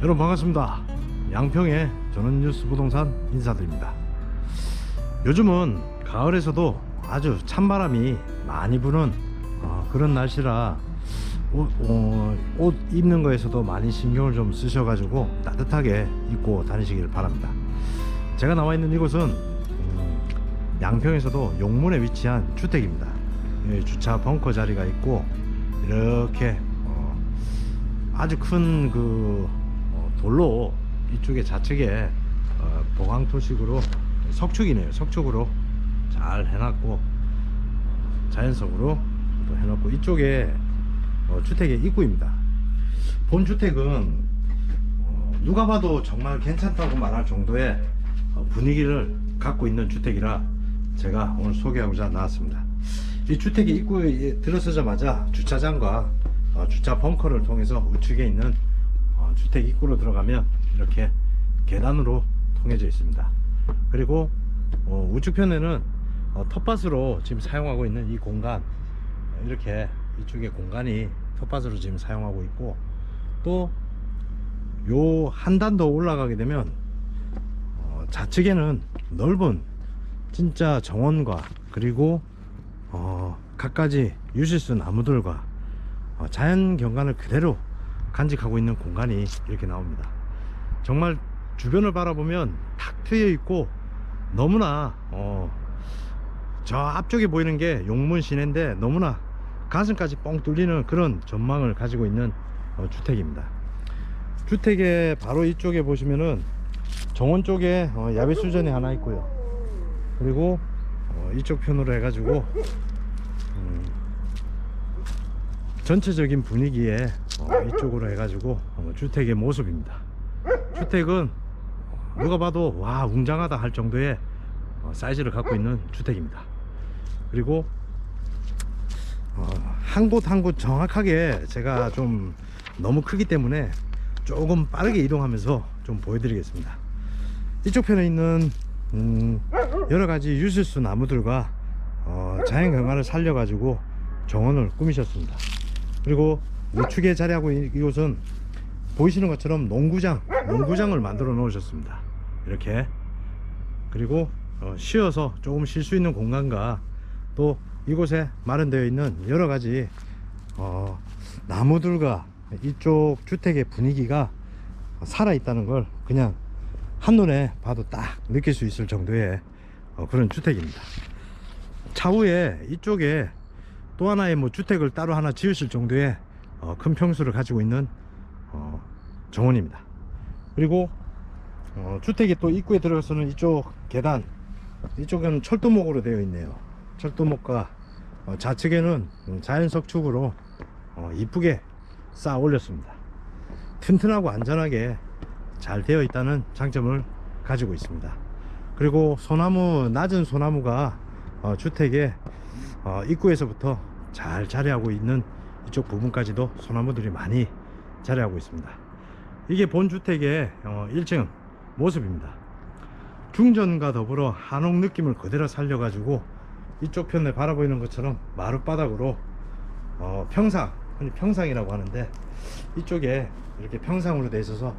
여러분 반갑습니다. 양평의 전원뉴스 부동산 인사드립니다. 요즘은 가을에서도 아주 찬바람이 많이 부는 어, 그런 날씨라 옷, 어, 옷 입는 거에서도 많이 신경을 좀 쓰셔가지고 따뜻하게 입고 다니시길 바랍니다. 제가 나와 있는 이곳은 음, 양평에서도 용문에 위치한 주택입니다. 여기 주차 벙커 자리가 있고 이렇게 어, 아주 큰 그 돌로 이쪽에 좌측에 어, 보강토식으로 석축이네요. 석축으로 잘 해놨고 자연석으로 또 해놓고 이쪽에 어, 주택의 입구입니다. 본 주택은 어, 누가 봐도 정말 괜찮다고 말할 정도의 어, 분위기를 갖고 있는 주택이라 제가 오늘 소개하고자 나왔습니다. 이 주택의 입구에 들어서자마자 주차장과 어, 주차 벙커를 통해서 우측에 있는 어, 주택 입구로 들어가면 이렇게 계단으로 통해져 있습니다. 그리고 어, 우측편에는 어, 텃밭으로 지금 사용하고 있는 이 공간 이렇게 이쪽에 공간이 텃밭으로 지금 사용하고 있고 또 요 한 단 더 올라가게 되면 어, 좌측에는 넓은 진짜 정원과 그리고 어, 갖가지 유실수 나무들과 어, 자연 경관을 그대로 간직하고 있는 공간이 이렇게 나옵니다. 정말 주변을 바라보면 탁 트여 있고 너무나 어, 저 앞쪽에 보이는 게 용문 시내인데 너무나 가슴까지 뻥 뚫리는 그런 전망을 가지고 있는 어, 주택입니다. 주택의 바로 이쪽에 보시면은 정원 쪽에 어, 야외 수전이 하나 있고요. 그리고 어, 이쪽 편으로 해가지고 음, 전체적인 분위기에 어, 이쪽으로 해가지고 어, 주택의 모습입니다. 주택은 누가 봐도 와 웅장하다 할 정도의 어, 사이즈를 갖고 있는 주택입니다. 그리고 한 곳 한 곳 정확하게 제가 좀 너무 크기 때문에 조금 빠르게 이동하면서 좀 보여드리겠습니다. 이쪽 편에 있는 음, 여러 가지 유실수 나무들과 어, 자연 경관을 살려가지고 정원을 꾸미셨습니다. 그리고 우측에 자리하고 이곳은 보이시는 것처럼 농구장, 농구장을 만들어 놓으셨습니다. 이렇게 그리고 어, 쉬어서 조금 쉴 수 있는 공간과 또 이곳에 마련되어 있는 여러 가지 어, 나무들과 이쪽 주택의 분위기가 살아 있다는 걸 그냥 한눈에 봐도 딱 느낄 수 있을 정도의 어, 그런 주택입니다. 차후에 이쪽에 또 하나의 뭐 주택을 따로 하나 지으실 정도의 어, 큰 평수를 가지고 있는 어, 정원입니다. 그리고 어, 주택이 또 입구에 들어가서는 이쪽 계단 이쪽은 철도목으로 되어 있네요. 철도목과 어, 좌측에는 음, 자연석축으로 어, 이쁘게 쌓아 올렸습니다. 튼튼하고 안전하게 잘 되어 있다는 장점을 가지고 있습니다. 그리고 소나무 낮은 소나무가 어, 주택의 어, 입구에서부터 잘 자리하고 있는 이쪽 부분까지도 소나무들이 많이 자리하고 있습니다. 이게 본 주택의 어, 1층 모습입니다. 중전과 더불어 한옥 느낌을 그대로 살려 가지고 이쪽 편에 바라보이는 것처럼 마룻바닥으로 어, 평상, 흔히 평상이라고 하는데 이쪽에 이렇게 평상으로 되어 있어서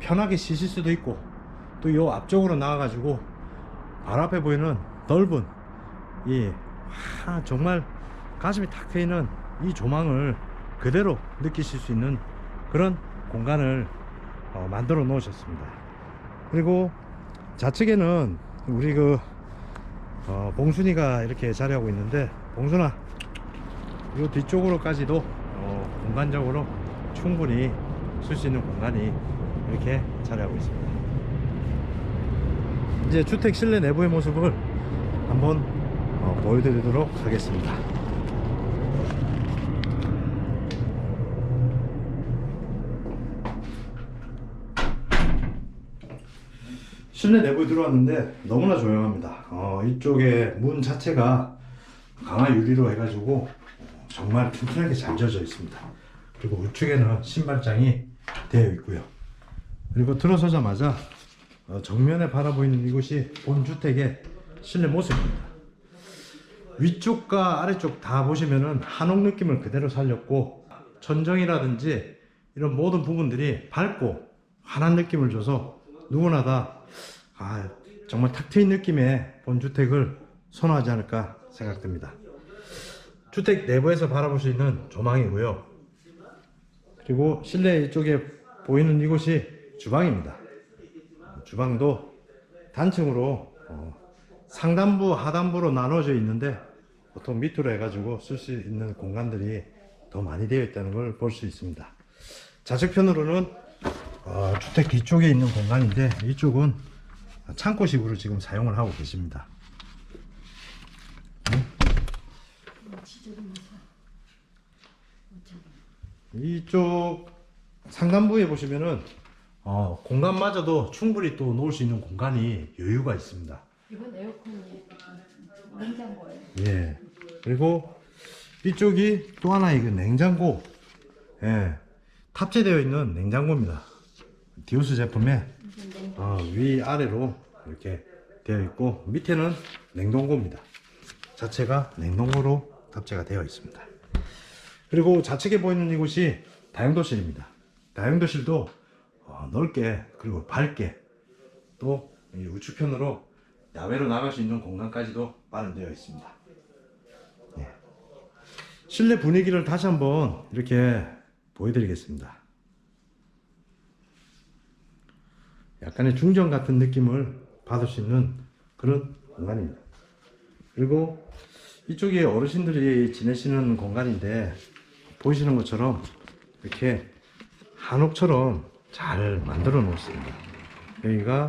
편하게 쉬실 수도 있고 또 이 앞쪽으로 나와 가지고 바로 앞에 보이는 넓은 이 하, 정말 가슴이 탁 트이는 이 조망을 그대로 느끼실 수 있는 그런 공간을 어, 만들어 놓으셨습니다. 그리고 좌측에는 우리 그 어, 봉순이가 이렇게 자리하고 있는데 봉순아 이 뒤쪽으로까지도 어, 공간적으로 충분히 쓸 수 있는 공간이 이렇게 자리하고 있습니다. 이제 주택 실내 내부의 모습을 한번 어, 보여드리도록 하겠습니다. 실내 내부에 들어왔는데 너무나 조용합니다. 어, 이쪽에 문 자체가 강화 유리로 해가지고 정말 튼튼하게 잘 젖어 있습니다. 그리고 우측에는 신발장이 되어 있고요. 그리고 들어서자마자 어, 정면에 바라보이는 이곳이 본 주택의 실내 모습입니다. 위쪽과 아래쪽 다 보시면은 한옥 느낌을 그대로 살렸고 천정이라든지 이런 모든 부분들이 밝고 환한 느낌을 줘서 누구나 다 아, 정말 탁 트인 느낌의 본주택을 선호하지 않을까 생각됩니다. 주택 내부에서 바라볼 수 있는 조망이고요. 그리고 실내 이쪽에 보이는 이곳이 주방입니다. 주방도 단층으로 어, 상단부, 하단부로 나눠져 있는데 보통 밑으로 해가지고 쓸 수 있는 공간들이 더 많이 되어 있다는 걸 볼 수 있습니다. 좌측편으로는 어, 주택 뒤쪽에 있는 공간인데 이쪽은 창고식으로 지금 사용을 하고 계십니다. 이쪽 상단부에 보시면은 어, 공간마저도 충분히 또 놓을 수 있는 공간이 여유가 있습니다. 이건 에어컨이 냉장고예요. 예. 그리고 이쪽이 또 하나 이거 냉장고. 예. 탑재되어 있는 냉장고입니다. 디오스 제품에 어, 위 아래로 이렇게 되어 있고 밑에는 냉동고입니다. 자체가 냉동고로 탑재가 되어 있습니다. 그리고 좌측에 보이는 이곳이 다용도실입니다. 다용도실도 어, 넓게 그리고 밝게 또이 우측편으로 야외로 나갈 수 있는 공간까지도 마련되어 있습니다. 예. 실내 분위기를 다시 한번 이렇게 보여드리겠습니다. 약간의 중정 같은 느낌을 받을 수 있는 그런 공간입니다. 그리고 이쪽에 어르신들이 지내시는 공간인데 보이시는 것처럼 이렇게 한옥처럼 잘 만들어 놓습니다. 여기가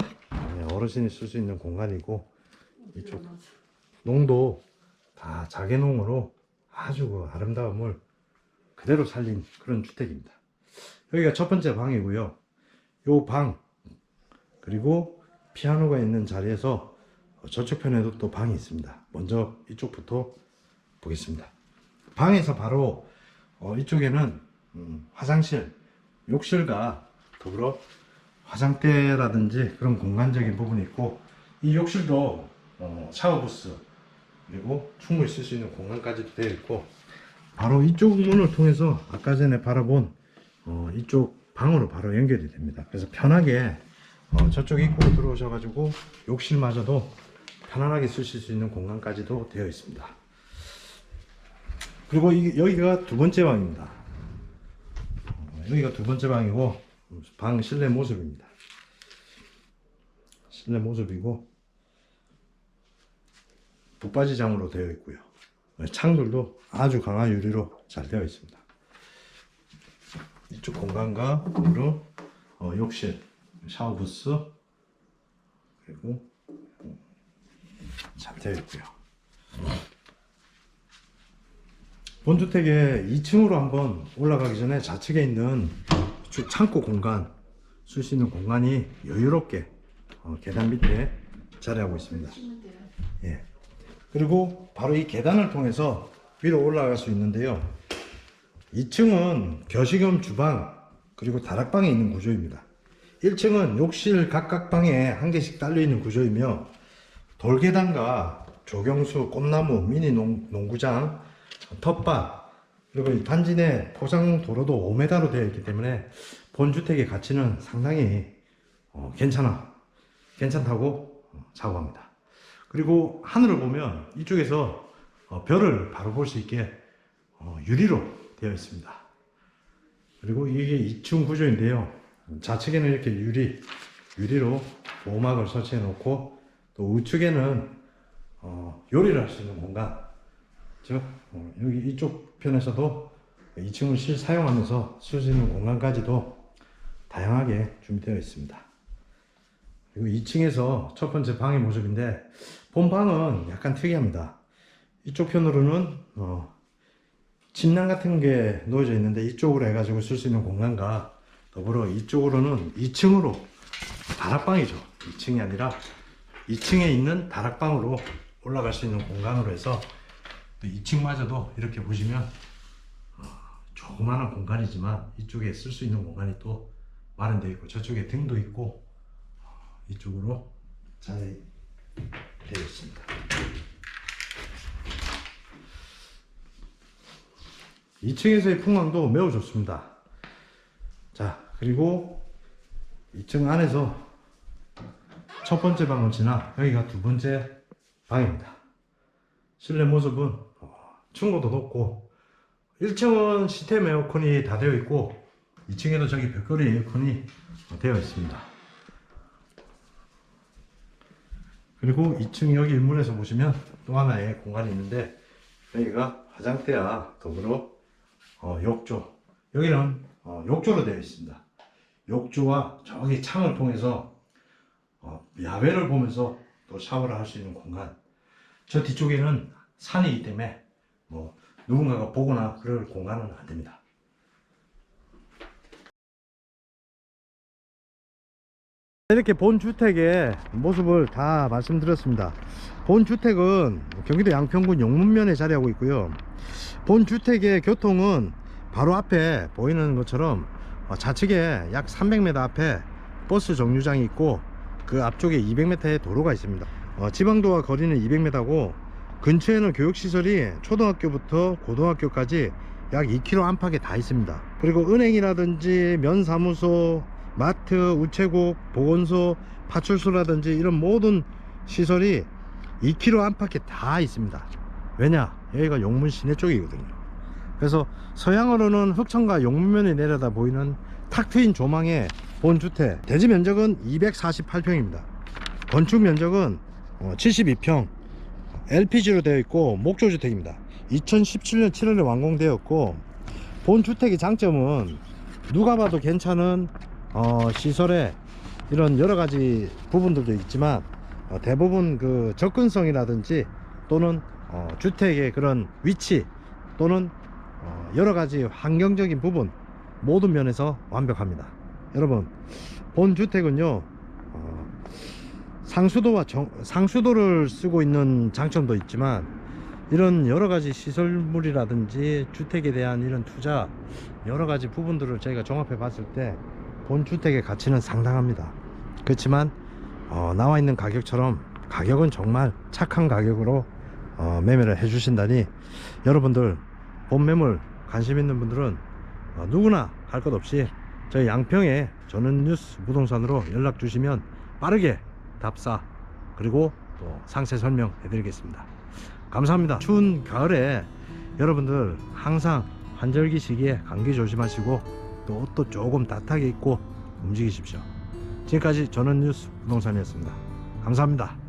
어르신이 쓸 수 있는 공간이고 이쪽 농도 다 자개농으로 아주 그 아름다움을 그대로 살린 그런 주택입니다. 여기가 첫 번째 방이고요. 요 방 그리고 피아노가 있는 자리에서 저쪽 편에도 또 방이 있습니다. 먼저 이쪽부터 보겠습니다. 방에서 바로 어, 이쪽에는 음, 화장실, 욕실과 더불어 화장대라든지 그런 공간적인 부분이 있고 이 욕실도 어, 샤워 부스 그리고 충분히 쓸 수 있는 공간까지도 되어 있고 바로 이쪽 문을 통해서 아까 전에 바라본 어, 이쪽 방으로 바로 연결이 됩니다. 그래서 편하게 어, 저쪽 입구로 들어오셔 가지고 욕실마저도 편안하게 쓰실 수 있는 공간까지도 되어 있습니다. 그리고 이, 여기가 두 번째 방입니다. 어, 여기가 두 번째 방이고 방 실내 모습입니다. 실내 모습이고 북바지장으로 되어 있고요. 창들도 아주 강한 유리로 잘 되어 있습니다. 이쪽 공간과 그리고 어, 욕실, 샤워 부스 그리고 잘 되어 있고요. 본주택의 2층으로 한번 올라가기 전에 좌측에 있는 주- 창고 공간 쓸 수 있는 공간이 여유롭게 어, 계단 밑에 자리하고 있습니다. 예. 그리고 바로 이 계단을 통해서 위로 올라갈 수 있는데요. 2층은 거실겸 주방 그리고 다락방에 있는 구조입니다. 1층은 욕실 각각 방에 한 개씩 딸려 있는 구조이며 돌계단과 조경수, 꽃나무, 미니 농, 농구장, 텃밭 그리고 이 단지 내 포상 도로도 5m로 되어 있기 때문에 본주택의 가치는 상당히 어, 괜찮아 괜찮다고 어, 자부합니다. 그리고 하늘을 보면 이쪽에서 어, 별을 바로 볼 수 있게 어, 유리로 되어 있습니다. 그리고 이게 2층 구조인데요. 좌측에는 이렇게 유리, 유리로 보호막을 설치해 놓고 또 우측에는 어, 요리를 할 수 있는 공간. 즉, 어, 여기 이쪽 편에서도 2층을 실 사용하면서 쓸 수 있는 공간까지도 다양하게 준비되어 있습니다. 그리고 2층에서 첫 번째 방의 모습인데 본방은 약간 특이합니다. 이쪽 편으로는 어, 침낭 같은 게 놓여져 있는데 이쪽으로 해가지고 쓸 수 있는 공간과 더불어 이쪽으로는 2층으로 다락방이죠. 2층이 아니라 2층에 있는 다락방으로 올라갈 수 있는 공간으로 해서 2층마저도 이렇게 보시면 어, 조그마한 공간이지만 이쪽에 쓸 수 있는 공간이 또 마련되어 있고 저쪽에 등도 있고 이쪽으로 잘 되어 있습니다. (2층에서의 풍광도 매우 좋습니다) 자 그리고 2층 안에서 첫 번째 방을 지나 여기가 두 번째 방입니다. 실내 모습은 어, 층고도 높고 1층은 시스템 에어컨이 다 되어 있고 2층에도 저기 벽걸이 에어컨이 되어 있습니다. 그리고 2층 여기 일문에서 보시면 또 하나의 공간이 있는데 여기가 화장대와 더불어 어, 욕조 여기는 어, 욕조로 되어 있습니다. 욕조와 저기 창을 통해서 어, 야외를 보면서 또 샤워를 할 수 있는 공간 저 뒤쪽에는 산이기 때문에 뭐 누군가가 보거나 그럴 공간은 안 됩니다. 이렇게 본 주택의 모습을 다 말씀드렸습니다. 본 주택은 경기도 양평군 용문면에 자리하고 있고요. 본 주택의 교통은 바로 앞에 보이는 것처럼 어, 좌측에 약 300m 앞에 버스 정류장이 있고 그 앞쪽에 200m의 도로가 있습니다. 어, 지방도와 거리는 200m고 근처에는 교육시설이 초등학교부터 고등학교까지 약 2km 안팎에 다 있습니다. 그리고 은행이라든지 면사무소, 마트, 우체국, 보건소, 파출소라든지 이런 모든 시설이 2km 안팎에 다 있습니다. 왜냐? 여기가 용문 시내 쪽이거든요. 그래서 서양으로는 흑천과 용문면이 내려다 보이는 탁 트인 조망의 본주택 대지 면적은 248평입니다. 건축 면적은 72평 LPG로 되어 있고 목조 주택입니다. 2017년 7월에 완공되었고 본 주택의 장점은 누가 봐도 괜찮은 어, 시설에 이런 여러 가지 부분들도 있지만 어, 대부분 그 접근성이라든지 또는 어, 주택의 그런 위치 또는 어, 여러 가지 환경적인 부분 모든 면에서 완벽합니다. 여러분 본 주택은요 어, 상수도와 정, 상수도를 쓰고 있는 장점도 있지만 이런 여러 가지 시설물이라든지 주택에 대한 이런 투자 여러 가지 부분들을 저희가 종합해 봤을 때 본 주택의 가치는 상당합니다. 그렇지만 어, 나와 있는 가격처럼 가격은 정말 착한 가격으로 어, 매매를 해 주신다니 여러분들 본 매물 관심 있는 분들은 어, 누구나 할 것 없이 저희 양평에 전원뉴스 부동산으로 연락 주시면 빠르게 답사 그리고 또 상세 설명 해드리겠습니다. 감사합니다. 추운 가을에 여러분들 항상 환절기 시기에 감기 조심하시고 또 옷도 조금 따뜻하게 입고 움직이십시오. 지금까지 전원뉴스 부동산이었습니다. 감사합니다.